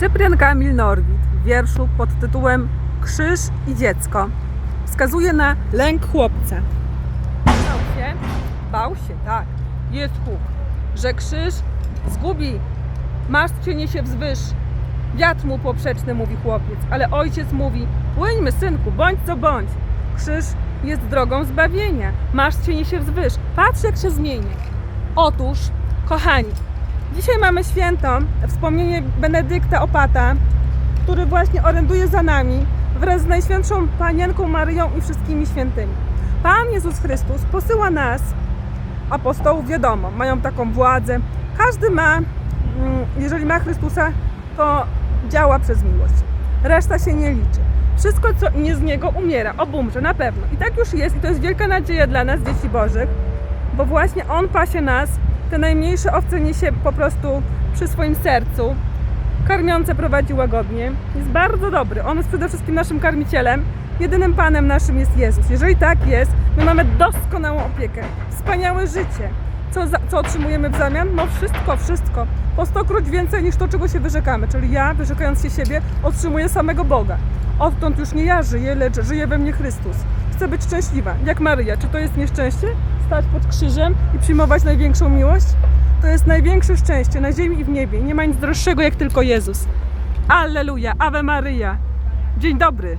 Cyprian Kamil Norwid w wierszu pod tytułem Krzyż i dziecko wskazuje na lęk chłopca. Bał się? Bał się, tak. Jest huk, że krzyż zgubi, martw się niesie wzwyż. Wiatr mu poprzeczny, mówi chłopiec, ale ojciec mówi, płyńmy synku, bądź co bądź. Krzyż jest drogą zbawienia, martw się niesie wzwyż. Patrz jak się zmieni. Otóż, kochani, dzisiaj mamy święto, wspomnienie Benedykta Opata, który właśnie oręduje za nami wraz z Najświętszą Panienką Maryją i wszystkimi świętymi. Pan Jezus Chrystus posyła nas, apostołów wiadomo, mają taką władzę. Każdy ma, mm, jeżeli ma Chrystusa, to działa przez miłość. Reszta się nie liczy. Wszystko, co nie z Niego, umiera, obumrze, na pewno. I tak już jest i to jest wielka nadzieja dla nas, dzieci Bożych, bo właśnie On pasie nas, te najmniejsze owce niesie po prostu przy swoim sercu, karmiące prowadzi łagodnie. Jest bardzo dobry. On jest przede wszystkim naszym karmicielem. Jedynym Panem naszym jest Jezus. Jeżeli tak jest, my mamy doskonałą opiekę, wspaniałe życie. Co, za, co otrzymujemy w zamian? No wszystko, wszystko. Po stokroć więcej niż to, czego się wyrzekamy. Czyli ja, wyrzekając się siebie, otrzymuję samego Boga. Odtąd już nie ja żyję, lecz żyje we mnie Chrystus. Chcę być szczęśliwa, jak Maryja. Czy to jest nieszczęście? Stać pod krzyżem i przyjmować największą miłość? To jest największe szczęście na ziemi i w niebie. Nie ma nic droższego jak tylko Jezus. Alleluja, Ave Maryja. Dzień dobry.